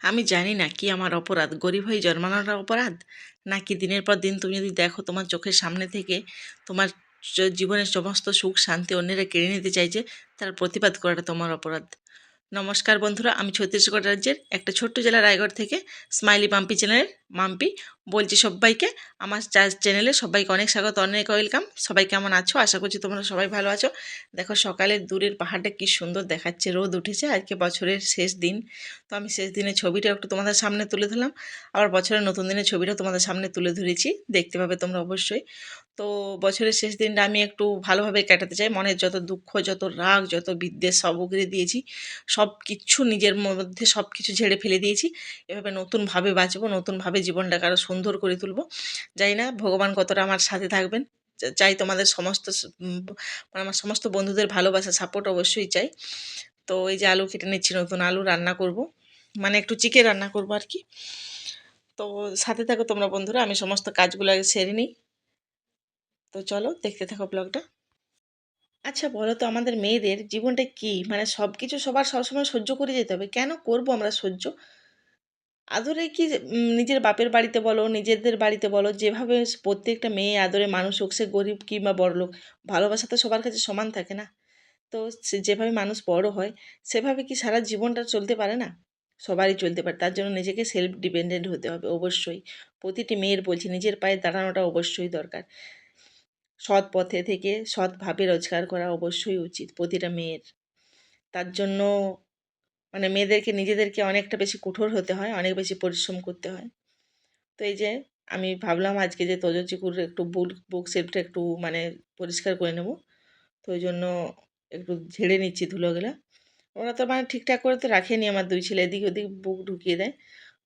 আমি জানি না কি আমার অপরাধ, গরিব হয়ে জন্মানোটা অপরাধ? নাকি দিনের পর দিন তুমি যদি দেখো তোমার চোখের সামনে থেকে তোমার জীবনের সমস্ত সুখ, শান্তি অন্যেরা কেড়ে নিতে চাইছে তার প্রতিবাদ করাটা তোমার অপরাধ। নমস্কার বন্ধুরা, আমি ছত্তিশগড় রাজ্যের একটা ছোট্ট জেলা রায়গড় থেকে স্মাইলি পাম্পি চ্যানেলের মাম্পি। বলছি সবাইকে, আমার চ্যানেলে সবাইকে অনেক স্বাগত, অনেক ওয়েলকাম। সবাই কেমন আছো? আশা করছি তোমরা সবাই ভালো আছো। দেখো সকালের দূরের পাহাড়টা কি সুন্দর দেখাচ্ছে, রোদ উঠেছে, আজকে বছরের শেষ দিন। তো আমি শেষ দিনের ছবিটা একটু তোমাদের সামনে তুলে ধরলাম। আবার বছরের নতুন দিনের ছবিটাও তোমাদের সামনে তুলে ধরেছি, দেখতে পাবে তোমরা অবশ্যই। তো বছরের শেষ দিনটা আমি একটু ভালোভাবে কাটাতে চাই। মনের যত দুঃখ, যত রাগ, যত বিদ্বেষ সব উগরে দিয়েছি। সব কিছু নিজের মধ্যে সব কিছু ঝেড়ে ফেলে দিয়েছি। এভাবে নতুনভাবে বাঁচবো, নতুনভাবে জীবনটাকে আরও সুন্দর করে তুলবো। জানি না ভগবান কতটা আমার সাথে থাকবেন। চাই তোমাদের সমস্ত মানে আমার সমস্ত বন্ধুদের ভালোবাসা সাপোর্ট অবশ্যই চাই। তো এই যে আলু কেটে নিচ্ছি, নতুন আলু রান্না করব। মানে একটু চিকেন রান্না করব আর কি। তো সাথে থাকো তোমরা বন্ধুরা, আমি সমস্ত কাজগুলো আগে সেরে নিই। তো চলো দেখতে থাকো ব্লগটা। আচ্ছা বলো তো, আমাদের মেয়েদের জীবনটা কি? মানে সব কিছু সবার সবসময় সহ্য করে যেতে হবে। কেন করব আমরা সহ্য? আদরে কি নিজের বাপের বাড়িতে বলো, নিজেদের বাড়িতে বলো, যেভাবে প্রত্যেকটা মেয়ে আদরে মানুষ হোক, সে গরিব কিংবা বড়লোক ভালোবাসা তো সবার কাছে সমান থাকে না। তো যেভাবে মানুষ বড় হয়, সেভাবে কি সারা জীবনটা চলতে পারে না? সবারই চলতে পারে, তার জন্য নিজেকে সেলফ ডিপেন্ডেন্ট হতে হবে অবশ্যই। প্রতিটি মেয়ের বলছি, নিজের পায়ে দাঁড়ানোটা অবশ্যই দরকার। সৎ পথে থেকে সৎভাবে রোজগার করা অবশ্যই উচিত প্রতিটা মেয়ের। তার জন্য মানে মেয়েদেরকে নিজেদেরকে অনেকটা বেশি কঠোর হতে হয়, অনেক বেশি পরিশ্রম করতে হয়। তো এই যে আমি ভাবলাম আজকে যে তোজো চিকুর একটু বুক বুক শেলফটা একটু মানে পরিষ্কার করে নেব। তো ওই জন্য একটু ঝেড়ে নিচ্ছি ধুলোগুলা। ওরা তো মানে ঠিকঠাক করে তো রাখেনি আমার দুই ছেলে, এদিক ওদিক বুক ঢুকিয়ে দেয়।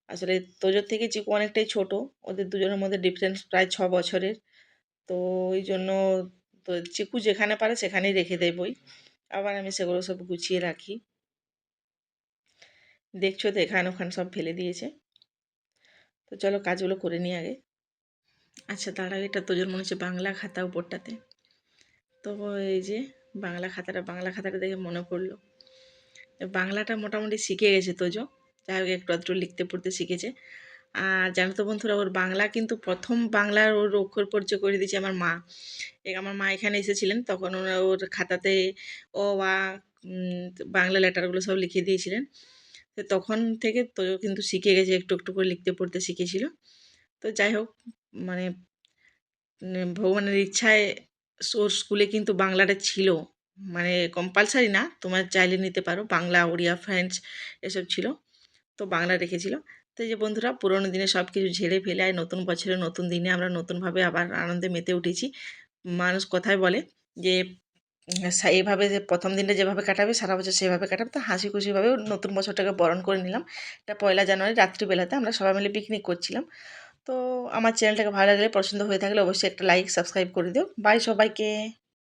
আসলে তোজোর থেকে চিকু অনেকটাই ছোট, ওদের দুজনের মধ্যে ডিফারেন্স প্রায় ছ বছরের। তো ওই জন্য তো চিকু যেখানে পারে সেখানেই রেখে দেয় বই। আবার আমি সেগুলো সব গুছিয়ে রাখি। দেখছ তো এখান ওখান সব ফেলে দিয়েছে। তো চলো কাজগুলো করে নিই আগে। আচ্ছা তার আগে এটা তোজোর মনে হচ্ছে বাংলা খাতা উপরটাতে। তো এই যে বাংলা খাতাটা বাংলা খাতাটা দেখে মনে পড়ল। বাংলাটা মোটামুটি শিখে গেছে তোজো। যাই হোক একটু আধটু লিখতে পড়তে শিখেছে। আর জানো তো বন্ধুরা ওর বাংলা কিন্তু প্রথম বাংলার ওর অক্ষর পরিচয় করে দিয়েছে আমার মা। আমার মা এখানে এসেছিলেন তখন ওরা ওর খাতাতে ও উম, বাংলা লেটারগুলো সব লিখে দিয়েছিলেন। তখন থেকে তো কিন্তু শিখে গেছে, একটু একটু করে লিখতে, পড়তে শিখেছিল। তো যাই হোক মানে ভগবানের ইচ্ছায় ওর স্কুলে কিন্তু বাংলাটা ছিল। মানে কম্পালসারি না, তোমার চাইলে নিতে পারো। বাংলা, ওড়িয়া ফ্রেঞ্চ এসব ছিল। তো বাংলা রেখেছিল। তো যে বন্ধুরা, পুরোনো দিনে সব কিছু ঝেড়ে ফেলে আর নতুন বছরে নতুন দিনে আমরা নতুনভাবে আবার আনন্দে মেতে উঠেছি। মানুষ কথায় বলে যে এইভাবে যে প্রথম দিনটা যেভাবে কাটাবে, সারা বছর সেভাবে কাটাবে। তো হাসি খুশিভাবে নতুন বছরটাকে বরণ করে নিলাম। এটা পয়লা জানুয়ারি রাত্রিবেলাতে আমরা সবাই মিলে পিকনিক করছিলাম। তো আমার চ্যানেলটাকে ভালো লাগলে, পছন্দ হয়ে থাকলে অবশ্যই একটা লাইক সাবস্ক্রাইব করে দিও। বাই সবাইকে!